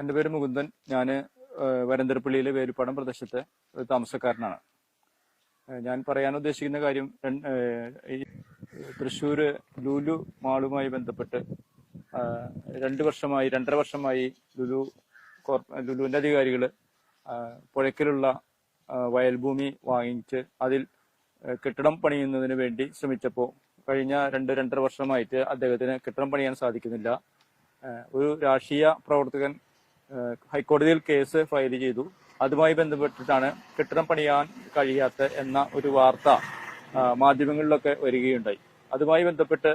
എന്റെ പേര് മുകുന്ദൻ. ഞാൻ വരന്തരപ്പള്ളിയിലെ വേലുപ്പാടം പ്രദേശത്തെ ഒരു താമസക്കാരനാണ് ഞാൻ പറയാൻ ഉദ്ദേശിക്കുന്ന കാര്യം തൃശ്ശൂർ ലുലു മാളുമായി ബന്ധപ്പെട്ട് രണ്ട് വർഷമായി രണ്ടര വർഷമായി ലുലു കോർപ്പ ലുലുവിന്റെ അധികാരികൾ പുഴയ്ക്കലുള്ള ആഹ് വയൽഭൂമി വാങ്ങിച്ച് അതിൽ കെട്ടിടം പണിയുന്നതിന് വേണ്ടി ശ്രമിച്ചപ്പോൾ കഴിഞ്ഞ രണ്ട് രണ്ടര വർഷമായിട്ട് അദ്ദേഹത്തിന് കെട്ടിടം പണിയാൻ സാധിക്കുന്നില്ല. ഒരു രാഷ്ട്രീയ പ്രവർത്തകൻ ഹൈക്കോടതിയിൽ കേസ് ഫയൽ ചെയ്തു. അതുമായി ബന്ധപ്പെട്ടിട്ടാണ് കെട്ടിടം പണിയാൻ കഴിയാത്ത എന്ന ഒരു വാർത്ത മാധ്യമങ്ങളിലൊക്കെ വരികയുണ്ടായി. അതുമായി ബന്ധപ്പെട്ട്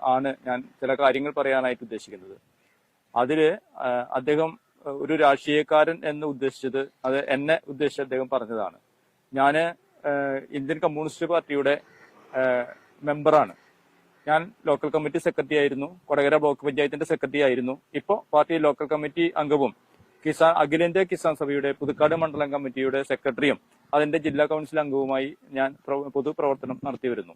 ആണ് ഞാൻ ചില കാര്യങ്ങൾ പറയാനായിട്ട് ഉദ്ദേശിക്കുന്നത്. അതിൽ അദ്ദേഹം ഒരു രാഷ്ട്രീയക്കാരൻ എന്ന് ഉദ്ദേശിച്ചത് അത് എന്നെ ഉദ്ദേശിച്ച് അദ്ദേഹം പറഞ്ഞതാണ്. ഞാൻ ഇന്ത്യൻ കമ്മ്യൂണിസ്റ്റ് പാർട്ടിയുടെ മെമ്പറാണ്. ഞാൻ ലോക്കൽ കമ്മിറ്റി സെക്രട്ടറി ആയിരുന്നു. കൊടകര ബ്ലോക്ക് പഞ്ചായത്തിന്റെ സെക്രട്ടറി ആയിരുന്നു. ഇപ്പോ പാർട്ടി ലോക്കൽ കമ്മിറ്റി അംഗവും കിസാൻ അഖിലേന്ത്യാ കിസാൻ സഭയുടെ പുതുക്കാട് മണ്ഡലം കമ്മിറ്റിയുടെ സെക്രട്ടറിയും അതിന്റെ ജില്ലാ കൗൺസിൽ അംഗവുമായി ഞാൻ പൊതുപ്രവർത്തനം നടത്തി വരുന്നു.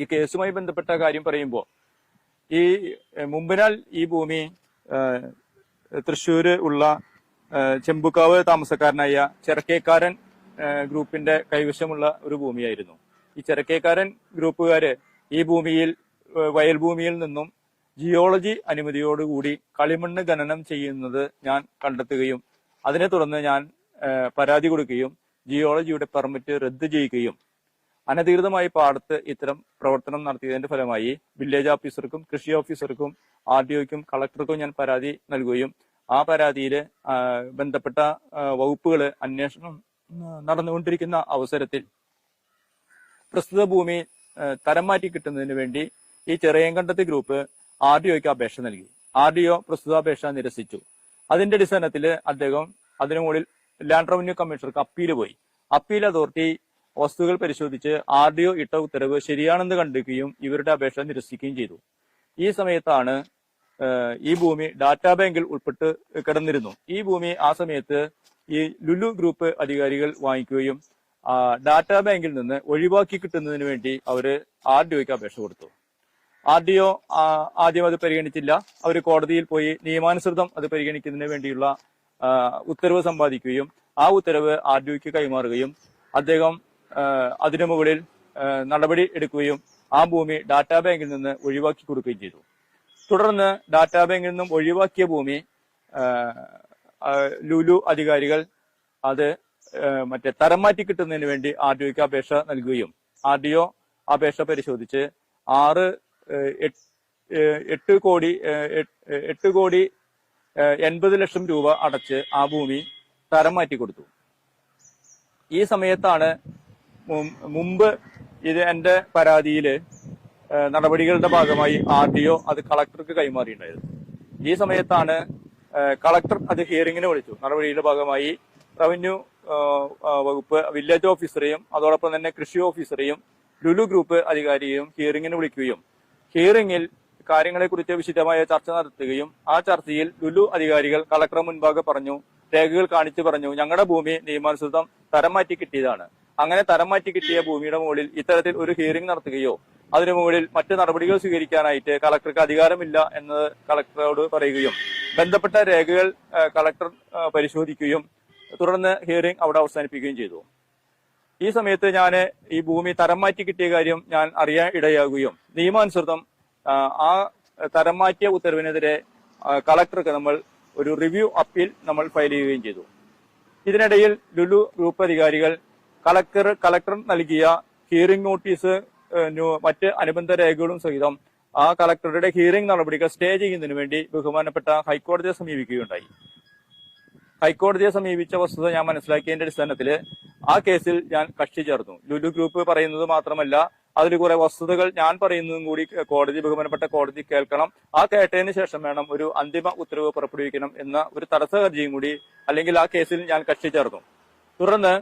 ഈ കേസുമായി ബന്ധപ്പെട്ട കാര്യം പറയുമ്പോൾ ഈ മുമ്പിനാൽ ഈ ഭൂമി തൃശ്ശൂര് ഉള്ള ചെമ്പുക്കാവ് താമസക്കാരനായ ചെറക്കേക്കാരൻ ഗ്രൂപ്പിന്റെ കൈവശമുള്ള ഒരു ഭൂമിയായിരുന്നു. ഈ ചെറക്കേക്കാരൻ ഗ്രൂപ്പുകാര് ഈ ഭൂമിയിൽ വയൽ ഭൂമിയിൽ നിന്നും ജിയോളജി അനുമതിയോടുകൂടി കളിമണ്ണ് ഖനനം ചെയ്യുന്നത് ഞാൻ കണ്ടെത്തുകയും അതിനെ തുടർന്ന് ഞാൻ പരാതി കൊടുക്കുകയും ജിയോളജിയുടെ പെർമിറ്റ് റദ്ദ് ചെയ്യുകയും അനധികൃതമായി പാടത്ത് ഇത്തരം പ്രവർത്തനം നടത്തിയതിന്റെ ഫലമായി വില്ലേജ് ഓഫീസർക്കും കൃഷി ഓഫീസർക്കും ആർ ഡി ഒക്കും കളക്ടർക്കും ഞാൻ പരാതി നൽകുകയും ആ പരാതിയിൽ ബന്ധപ്പെട്ട വകുപ്പുകൾ അന്വേഷണം നടന്നുകൊണ്ടിരിക്കുന്ന അവസരത്തിൽ പ്രസ്തുത ഭൂമി തരം മാറ്റി കിട്ടുന്നതിന് വേണ്ടി ഈ ചെറിയങ്കണ്ടത്ത് ഗ്രൂപ്പ് ആർ ഡി ഒക്ക് അപേക്ഷ നൽകി. ആർ ഡി ഒ പ്രസ്തുത അപേക്ഷ നിരസിച്ചു. അതിന്റെ അടിസ്ഥാനത്തിൽ അദ്ദേഹം അതിനു മുകളിൽ ലാൻഡ് റവന്യൂ കമ്മീഷണർക്ക് അപ്പീൽ പോയി. അപ്പീൽ അതോറിറ്റി വസ്തുക്കൾ പരിശോധിച്ച് ആർ ഡി ഒ ഇട്ട ഉത്തരവ് ശരിയാണെന്ന് കണ്ടെത്തുകയും ഇവരുടെ അപേക്ഷ നിരസിക്കുകയും ചെയ്തു. ഈ സമയത്താണ് ഈ ഭൂമി ഡാറ്റാ ബാങ്കിൽ ഉൾപ്പെട്ട് കിടന്നിരുന്നു. ഈ ഭൂമി ആ സമയത്ത് ഈ ലുലു ഗ്രൂപ്പ് അധികാരികൾ വാങ്ങിക്കുകയും ഡാറ്റാ ബാങ്കിൽ നിന്ന് ഒഴിവാക്കി കിട്ടുന്നതിന് വേണ്ടി അവർ ആർ ഡി ഒക്ക് അപേക്ഷ കൊടുത്തു. ആർ ഡി ഒ ആദ്യം അത് പരിഗണിച്ചില്ല. അവർ കോടതിയിൽ പോയി നിയമാനുസൃതം അത് പരിഗണിക്കുന്നതിന് വേണ്ടിയുള്ള ഉത്തരവ് സമ്പാദിക്കുകയും ആ ഉത്തരവ് ആർ ഡി ഒക്ക് കൈമാറുകയും അദ്ദേഹം അതിനു മുകളിൽ നടപടി എടുക്കുകയും ആ ഭൂമി ഡാറ്റാ ബാങ്കിൽ നിന്ന് ഒഴിവാക്കി കൊടുക്കുകയും ചെയ്തു. തുടർന്ന് ഡാറ്റാ ബാങ്കിൽ നിന്നും ഒഴിവാക്കിയ ഭൂമി ലുലു അധികാരികൾ അത് മറ്റേ തരം മാറ്റി കിട്ടുന്നതിന് വേണ്ടി ആർ ഡി ഒക്ക് അപേക്ഷ നൽകുകയും ആർ ഡി ഒ അപേക്ഷ പരിശോധിച്ച് ആറ് എട്ട് കോടി എട്ട് കോടി എൺപത് ലക്ഷം രൂപ അടച്ച് ആ ഭൂമി തരം മാറ്റി കൊടുത്തു. ഈ സമയത്താണ് മുമ്പ് ഇത് എന്റെ പരാതിയിൽ നടപടികളുടെ ഭാഗമായി ആർ ഡി ഒ അത് കളക്ടർക്ക് കൈമാറിയിട്ടുണ്ടായിരുന്നു. ഈ സമയത്താണ് കളക്ടർ അത് ഹിയറിംഗിന് വിളിച്ചു. നടപടിയുടെ ഭാഗമായി റവന്യൂ വകുപ്പ് വില്ലേജ് ഓഫീസറെയും അതോടൊപ്പം തന്നെ കൃഷി ഓഫീസറെയും ലുലു ഗ്രൂപ്പ് അധികാരിയെയും ഹിയറിംഗിന് വിളിക്കുകയും. ഹിയറിംഗിൽ കാര്യങ്ങളെക്കുറിച്ച് വിശദമായ ചർച്ച നടത്തുകയും ആ ചർച്ചയിൽ ലുലു അധികാരികൾ കളക്ടർ മുൻപാകെ പറഞ്ഞു രേഖകൾ കാണിച്ചു പറഞ്ഞു ഞങ്ങളുടെ ഭൂമി നിയമാനുസൃതം തരം മാറ്റി കിട്ടിയതാണ്. അങ്ങനെ തരം മാറ്റി കിട്ടിയ ഭൂമിയുടെ മുകളിൽ ഇത്തരത്തിൽ ഒരു ഹിയറിംഗ് നടത്തുകയോ അതിനു മുകളിൽ മറ്റു നടപടികൾ സ്വീകരിക്കാനായിട്ട് കളക്ടർക്ക് അധികാരമില്ല എന്ന് കളക്ടറോട് പറയുകയും ബന്ധപ്പെട്ട രേഖകൾ കളക്ടർ പരിശോധിക്കുകയും തുടർന്ന് ഹിയറിംഗ് അവിടെ അവസാനിപ്പിക്കുകയും ചെയ്തു. ഈ സമയത്ത് ഞാൻ ഈ ഭൂമി തരം മാറ്റി കിട്ടിയ കാര്യം ഞാൻ അറിയാൻ ഇടയാകുകയും നിയമാനുസൃതം ആ, തരം മാറ്റിയ ഉത്തരവിനെതിരെ കളക്ടർക്ക് നമ്മൾ ഒരു റിവ്യൂ അപ്പീൽ നമ്മൾ ഫയൽ ചെയ്യുകയും ചെയ്തു. ഇതിനിടയിൽ ലുലു ഗ്രൂപ്പ് അധികാരികൾ കളക്ടർ കളക്ടർ നൽകിയ ഹിയറിംഗ് നോട്ടീസ് മറ്റ് അനുബന്ധ രേഖകളും സഹിതം ആ കളക്ടറുടെ ഹിയറിംഗ് നടപടികൾ സ്റ്റേ ചെയ്യുന്നതിന് വേണ്ടി ബഹുമാനപ്പെട്ട ഹൈക്കോടതിയെ സമീപിക്കുകയുണ്ടായി. ഹൈക്കോടതിയെ സമീപിച്ച വസ്തുത ഞാൻ മനസ്സിലാക്കിയതിന്റെ അടിസ്ഥാനത്തിൽ ആ കേസിൽ ഞാൻ കക്ഷി ചേർന്നു. ലുലു ഗ്രൂപ്പ് പറയുന്നത് മാത്രമല്ല അതിൽ കുറെ വസ്തുതകൾ ഞാൻ പറയുന്നതും കൂടി കോടതി ബഹുമാനപ്പെട്ട കോടതി കേൾക്കണം. ആ കേട്ടതിന് ശേഷം വേണം ഒരു അന്തിമ ഉത്തരവ് പുറപ്പെടുവിക്കണം എന്ന ഒരു തടസ്സ ഹർജിയും കൂടി അല്ലെങ്കിൽ ആ കേസിൽ ഞാൻ കക്ഷി ചേർന്നു. തുടർന്ന്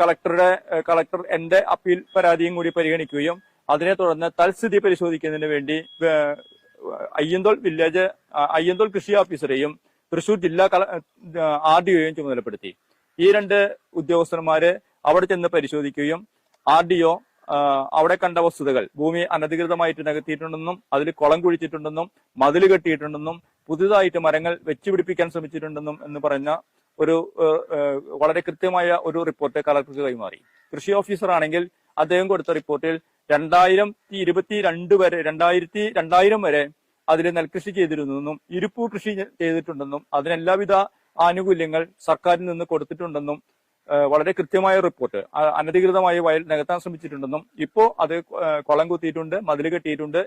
കളക്ടറുടെ കളക്ടർ എന്റെ അപ്പീൽ പരാതിയും കൂടി പരിഗണിക്കുകയും അതിനെ തുടർന്ന് തൽസ്ഥിതി പരിശോധിക്കുന്നതിന് വേണ്ടി അയ്യന്തോൾ വില്ലേജ് അയ്യന്തോൾ കൃഷി ഓഫീസറെയും തൃശൂർ ജില്ലാ ആർ ഡി ഒയും ചുമതലപ്പെടുത്തി. ഈ രണ്ട് ഉദ്യോഗസ്ഥന്മാര് അവിടെ ചെന്ന് പരിശോധിക്കുകയും ആർ ഡി ഒ അവിടെ കണ്ട വസ്തുതകൾ ഭൂമി അനധികൃതമായിട്ട് നികത്തിയിട്ടുണ്ടെന്നും അതിൽ കുളം കുഴിച്ചിട്ടുണ്ടെന്നും മതിൽ കെട്ടിയിട്ടുണ്ടെന്നും പുതുതായിട്ട് മരങ്ങൾ വെച്ചുപിടിപ്പിക്കാൻ ശ്രമിച്ചിട്ടുണ്ടെന്നും എന്ന് പറഞ്ഞ ഒരു വളരെ കൃത്യമായ ഒരു റിപ്പോർട്ട് കളക്ടർക്ക് കൈമാറി. കൃഷി ഓഫീസർ ആണെങ്കിൽ അദ്ദേഹം കൊടുത്ത റിപ്പോർട്ടിൽ രണ്ടായിരത്തി ഇരുപത്തി രണ്ട് വരെ രണ്ടായിരത്തി രണ്ടായിരം വരെ അതിൽ നെൽകൃഷി ചെയ്തിരുന്നെന്നും ഇരുപ്പൂ കൃഷി ചെയ്തിട്ടുണ്ടെന്നും അതിനെല്ലാവിധ ആനുകൂല്യങ്ങൾ സർക്കാരിൽ നിന്ന് കൊടുത്തിട്ടുണ്ടെന്നും വളരെ കൃത്യമായ റിപ്പോർട്ട് അനധികൃതമായി വയൽ നികത്താൻ ശ്രമിച്ചിട്ടുണ്ടെന്നും ഇപ്പോ അത് കുളം കുത്തിയിട്ടുണ്ട് മതിൽ കെട്ടിയിട്ടുണ്ട്.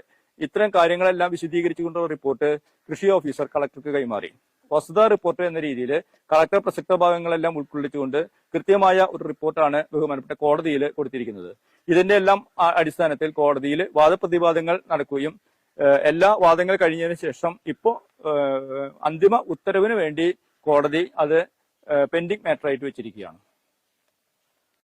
ഇത്തരം കാര്യങ്ങളെല്ലാം വിശദീകരിച്ചുകൊണ്ടുള്ള റിപ്പോർട്ട് കൃഷി ഓഫീസർ കളക്ടർക്ക് കൈമാറി. വസ്തുതാ റിപ്പോർട്ട് എന്ന രീതിയിൽ കളക്ടർ പ്രസക്ത ഭാഗങ്ങളെല്ലാം ഉൾക്കൊള്ളിച്ചുകൊണ്ട് കൃത്യമായ ഒരു റിപ്പോർട്ടാണ് ബഹുമാനപ്പെട്ട കോടതിയിൽ കൊടുത്തിരിക്കുന്നത്. ഇതിന്റെ എല്ലാം അടിസ്ഥാനത്തിൽ കോടതിയിൽ വാദപ്രതിവാദങ്ങൾ നടക്കുകയും എല്ലാ വാദങ്ങൾ കഴിഞ്ഞതിന് ശേഷം ഇപ്പോ അന്തിമ ഉത്തരവിന് വേണ്ടി കോടതി അത് പെൻഡിങ് മാറ്റർ ആയിട്ട് വെച്ചിരിക്കുകയാണ്.